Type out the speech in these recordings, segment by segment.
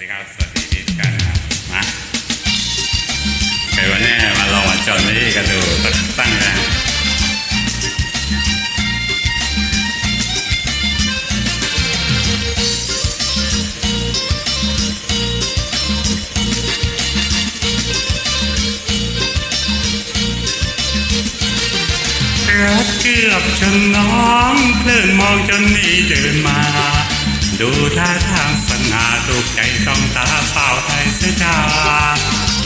ดีครับ สวัสดีพี่ทุกท่านนะครับมาใครวันนี้มาลองมาจอดนี่กันดูตั้งตั้งนะรถเกือบชนน้อง เพลินมองจนนี่เดินมา ดูท่าทางสง่าถูกใจต้องตาสาไทยเสียจา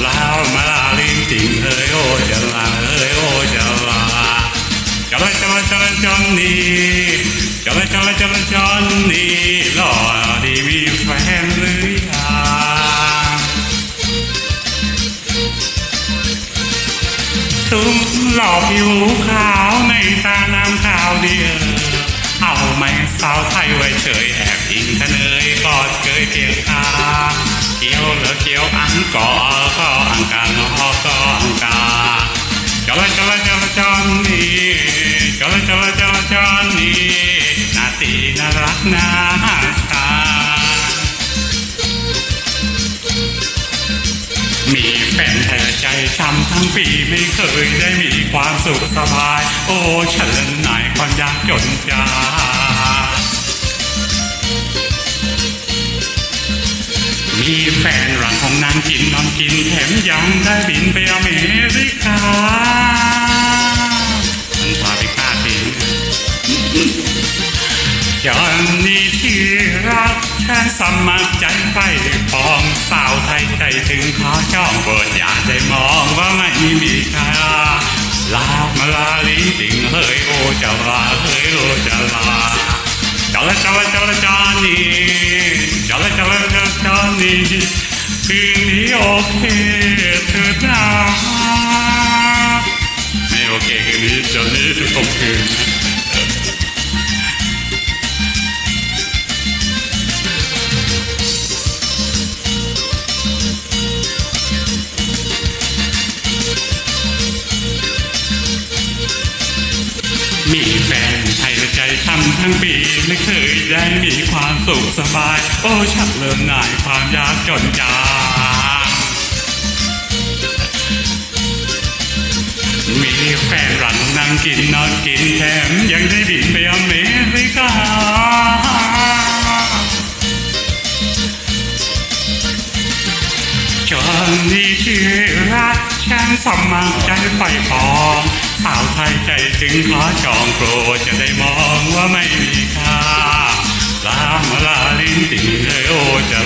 ลาวมาลาลิงติงเอ้ยโอ้จะลาเอ้ยโอ้จะลาจะละจะละจะละจอนนี่จะละจะละจะละจอนนี่หล่อดีมีแฟนหรือยังซุ้มหล่อผิวขาวในตาน้ำขาวเดียวเอาไหมสาวไทยไว้เฉย อังกอก็อังกางก็อังกาจลจลจลจอนนี่จลจลจลจอนนี่นาตีน่ารักน่าชามีแฟนเธอใจช้ำทั้งปีไม่เคยได้มีความสุขสบาย โอ้ฉันละนายความยากจนจามีแฟนรัง นางกินนอนกินแถมยังได้บินไปอเมริกามันพาไปฆ่าทิ้งจอนนี่ที่รักฉันสมัครใจไปปองสาวไทยใจถึงขอจ้องโปรดอย่าได้มองว่าไม่มีค่าลาบมาลาลิงติงเฮ้ยโอจะลาเฮ้ยโอจะลาจละจละจละจอนนี่จละจละจละจอน นี่คืนนี้โอเคเถิดนะไม่โอเคคืนนี้จอนนี่ทุกคืนมีแฟนไทยใจทำทั้งปีไม่เคย ได้มีความสุขสบาย โอ้ชักเริ่มหน่ายความยากจนจางมีแฟนรันนั่งกินนอนกินแถมยังได้บินไปอเมริกาจนนี้ที่รักฉันสมัครใจไฟปองสาวไทยใจจึงขอจองโปรดจะได้มองว่าไม่มีค่า ลามาลาลิ้นติ่งเฮ้ยโอจะ